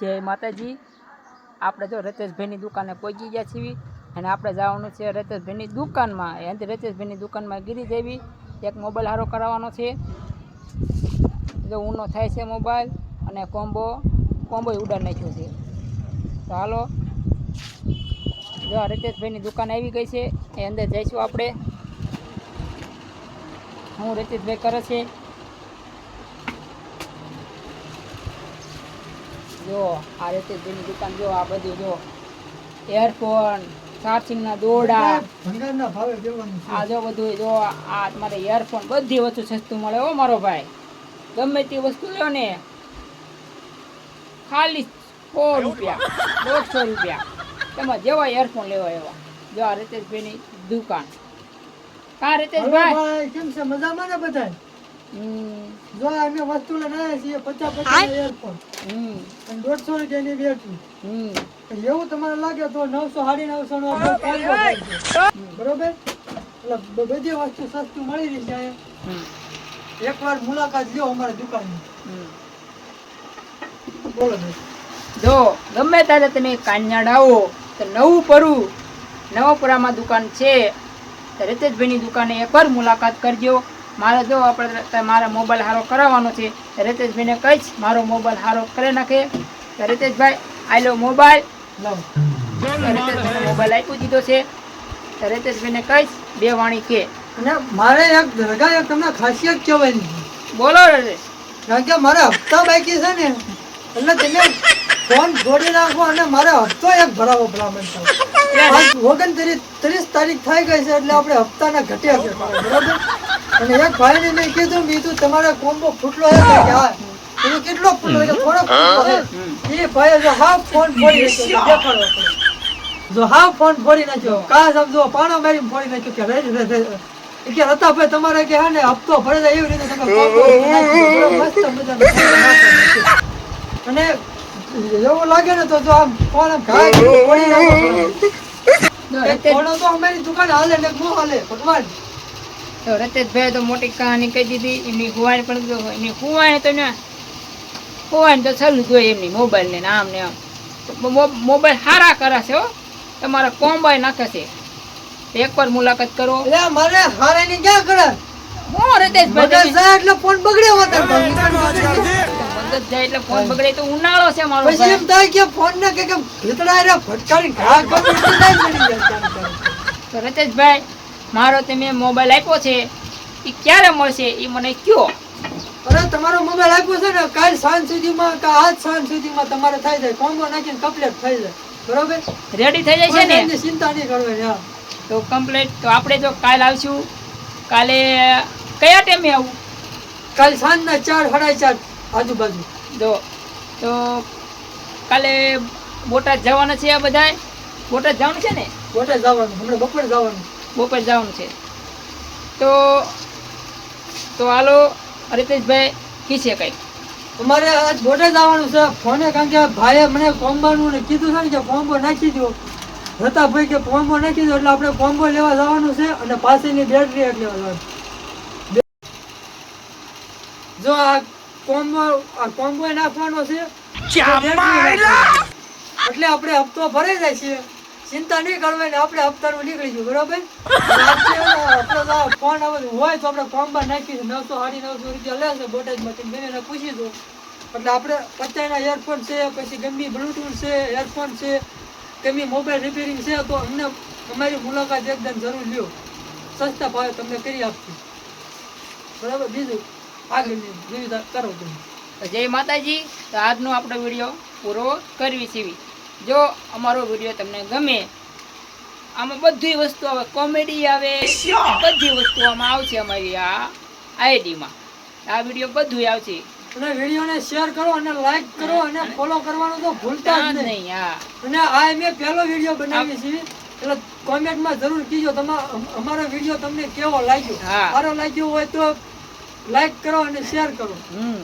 જય માતાજી. આપણે જો રતેશભાઈની દુકાને પહોંચી ગયા છીએ અને આપણે જવાનું છે રતેશભાઈની દુકાનમાં. એનાથી રતેશભાઈની દુકાનમાં ગીરી દેવી. એક મોબાઈલ સારો કરાવવાનો છે. જો ઊનો થાય છે મોબાઈલ અને કોમ્બો કોમ્બો ઉડાડ નાખ્યો છે. તો હાલો. જો આ રતેશભાઈની દુકાન આવી ગઈ છે. એ અંદર જઈશું આપણે. હું રતેશભાઈ કરે છે. જો આ રતેશભાઈની દુકાન જો આ બધું જો. એરફોન ચાર્જિંગના દોરડા. ભંગારના ભાવે દેવાનું છે. આ જો બધું જો આ તમારે એરફોન બધી વસ્તુ સસ્તું મળે હો મારો ભાઈ. ગમે તે વસ્તુ લો ને. ખાલી સો રૂપિયા દોઢસો રૂપિયા. તમારે જેવા એરફોન લેવા એવા જો આ રીતેશભાઈની દુકાન. કા હલો રીતેશભાઈ ભાઈ કેમ છે? મજામાં ને બધાય? હમ જો અમે વસ્તુ લઈને છીએ પચાસ પચાસ એરફોન હમ. અને દોઢસો રૂપિયાની બેટરી હમ. એવું તમારે લાગે તો નવસો સાડી નવસો નો બરોબર? એટલે બધી વસ્તુ સસ્તું મળી રહી છે એકવાર મુલાકાત લ્યો અમારી દુકાનની ની બોલો જો ગમે ત્યારે તમે કાન્યાડ આવો તો નવું પરું નવાપુરામાં દુકાન છે. તો રીતેશભાઈની દુકાને એકવાર મુલાકાત કરજો. મારે જો આપણે મારે મોબાઈલ હારો કરાવવાનો છે રિતેશભાઈને કહીશ મારો મોબાઈલ સારો કરી નાખે. તો આઈ લો મોબાઈલ લાવો તો મોબાઈલ આપી દીધો છે. રીતેશભાઈને કહીશ બે વાણી કે. અને મારે એક દરગાહ એક તમને ખાસિયત કહેવાની છે. બોલો રિતેશ. કારણ કે મારે હપ્તા બાકી છે ને એટલે તમે ફોન જોડી નાખો અને મારે હપ્તો એક ભરાવો ભલામણ સાહેબ ઓગણત્રીસ ત્રીસ તારીખ થઈ ગઈ છે એટલે આપણે હપ્તાના ઘટ્યા છે. બરાબર? અને એક ભાઈને મેં કીધું મેં કીધું તમારે કોમ્બો ફૂટલો હે કે હા એનો કેટલો ફૂટલો છે થોડો ફૂટલો હે એ ભાઈ જો હાફ ફોન ફોડી નાખ્યો દેખાડો પડે. જો હાફ ફોન ફોડી નાખ્યો કા સમજો પાણો મારી ફોડી નાખ્યો કે રે રે. કે રતાભાઈ તમારે કે હા ને હપ્તો ભરે જાય એવી રીતે તમે કોમ્બો મસ્ત મજા અને એવું લાગે ને તો જો આમ ફોન આમ ખાય ફોડી નાખો. ફોનો તો અમારી દુકાન હાલે ને નો હાલે ભગવાન તો રતેશભાઈ તો મોટી કહાની કહી દીધી એમની હુવાણી પણ એની એમની હુવાણી તો ને હુવાણી તો ચાલુ જોઈએ એમની મોબાઈલને આમ ને આમ તો મોબાઈલ સારા કરાશે હો તમારા કોમ્બાઈ નાખે છે એકવાર મુલાકાત કરો મારે હારે ની ક્યાં કરે હું રતેશભાઈ એટલે ફોન બગડ્યો હોત જાય એટલે ફોન બગડે તો ઉનાળો છે મારો પછી એમ થાય કે ફોન ને કે ફટકારી ઘા કરી જાય તો રતેશભાઈ મારો તમે મોબાઈલ આપ્યો છે એ ક્યારે મળશે એ મને કયો? અરે તમારો મોબાઈલ આપ્યો છે ને કાલ સાંજ સુધીમાં કે આજ સાંજ સુધીમાં તમારે થઈ જાય કોમ્બો નાખીને કમ્પ્લીટ થઈ જાય. બરોબર? રેડી થઈ જાય છે ને ચિંતા નહીં કરવાની હા. તો કમ્પ્લીટ તો આપણે જો કાલ આવશું કાલે કયા ટાઈમે આવું? કાલ સાંજના ચાર સાડા ચાર આજુબાજુ. જો તો કાલે બોટાદ જવાના છે આ બધાય? બોટાદ જવાનું છે ને? બોટાદ જવાનું હમણાં બપોર જવાનું. બપોર જવાનું છે. તો તો હાલો હરિતેશભાઈ કી છે કંઈક. અમારે આજ બોટાદ જવાનું છે. ફોને કારણ કે ભાઈએ મને કોમ્બાનું ને કીધું છે ને કે કોમ્બો નાખી દો હતા ભાઈ કે કોમ્બો નાખી દો એટલે આપણે કોમ્બો લેવા જવાનું છે અને પાસેની બેટરી એક લેવા જવાનું. જો આ કોમ્બો આ કોમ્બો નાખવાનો છે. એટલે આપણે હપ્તો ભરાઈ જાય છે. ચિંતા નહીં કરવાની આપણે હપ્તાનું નીકળી ગયું, બરોબર? ફોન હોય તો આપણે કોમ્બા નાખીશું, નવસો સાડી નવસો રૂપિયા લેશે બોટાદમાંથી. મેં એને પૂછી દઉં એટલે આપણે પચાસના એરફોન છે, પછી ગમી બ્લૂટૂથ છે એરફોન છે ગમી મોબાઈલ રિપેરિંગ છે, તો અમને અમારી મુલાકાત એકદમ જરૂર લ્યો. સસ્તા ભાવે તમને કરી આપશું. બરાબર? બીજું? આગળની વિવિધતા કરો તમે. જય માતાજી. આજનો આપણો વીડિયો પૂરો કરવી સીવી જો અમારો વીડિયો તમને ગમે આમાં બધી વસ્તુ આવે કોમેડી આવે બધી વસ્તુ આમાં આવશે અમારી આ આઈડીમાં. આ વીડિયો બધું આવશે. અને વિડીયોને શેર કરો અને લાઈક કરો અને ફોલો કરવાનું તો ભૂલતા જ નહીં. હા. અને આ મેં પહેલો વીડિયો બનાવી છે એટલે કોમેન્ટમાં જરૂર કીજો તમા અમારો વીડિયો તમને કેવો લાગ્યો. સારો લાગ્યો હોય તો લાઈક કરો અને શેર કરો. હમ.